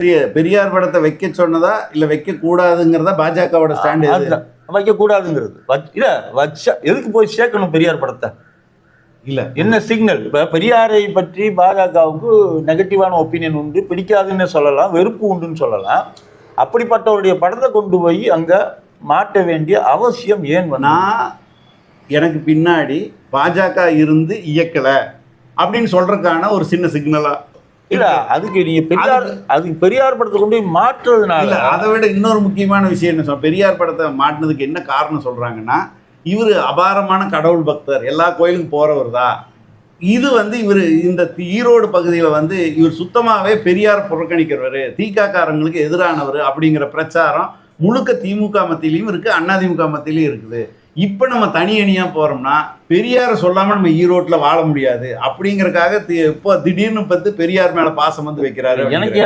பெரிய- பெரியார் படத்தை வைக்க சொன்னதா இல்ல வைக்க கூடாதுங்கிறதா பாஜகவோட ஸ்டாண்ட். வைக்க கூடாதுங்கிறது இல்ல வச்சா எதுக்கு போய் சேர்க்கணும் பெரியார் படத்தை? இல்ல. என்ன சிக்னல் இப்ப பெரியாரை பற்றி பாஜகவுக்கு நெகட்டிவான ஒப்பீனியன் உண்டு பிடிக்காதுன்னு சொல்லலாம் வெறுப்பு உண்டுன்னு சொல்லலாம். அப்படிப்பட்டவருடைய படத்தை கொண்டு போய் அங்க மாட்ட வேண்டிய அவசியம் ஏன்? நான் எனக்கு பின்னாடி பாஜக இருந்து இயக்கல அப்படின்னு சொல்றதுக்கான ஒரு சின்ன சிக்னலா இல்ல அதுக்கு நீங்க பெரியார் அதுக்கு பெரியார் படத்தை கொண்டு போய் இல்ல மாற்றுறதுனால அதை விட இன்னொரு முக்கியமான விஷயம் என்ன சொல்ல பெரியார் படத்தை மாட்டினதுக்கு என்ன காரணம் சொல்றாங்கன்னா இவர் அபாரமான கடவுள் பக்தர் எல்லா கோயிலுக்கும் போறவர் தான். இது வந்து இவர் இந்த ஈரோடு பகுதியில் வந்து இவர் சுத்தமாகவே பெரியார் புறக்கணிக்கிறவர் தீக்காக்காரங்களுக்கு எதிரானவர் அப்படிங்கிற பிரச்சாரம் முழுக்க திமுக மத்தியிலையும் இருக்கு அதிமுக மத்தியிலையும் இருக்குது. இப்போ நம்ம தனி போறோம்னா பெரியாரை சொல்லாம நம்ம ஈரோட்டில் வாழ முடியாது. அப்படிங்கறக்காக தி- இப்போ திடீர்னு பார்த்து பெரியார் மேல பாசம் வந்து வைக்கிறாரு எனக்கு